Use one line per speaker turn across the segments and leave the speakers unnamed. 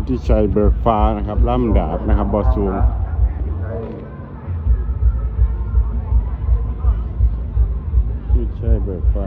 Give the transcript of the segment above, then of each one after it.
วุฒิชัยเบิกฟ้านะครับ ล่ำดาบนะครับบอสูงวุฒิชัยเบิกฟ้า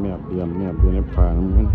แมบเดียมแมบเดียในบขาน้ำ
มัน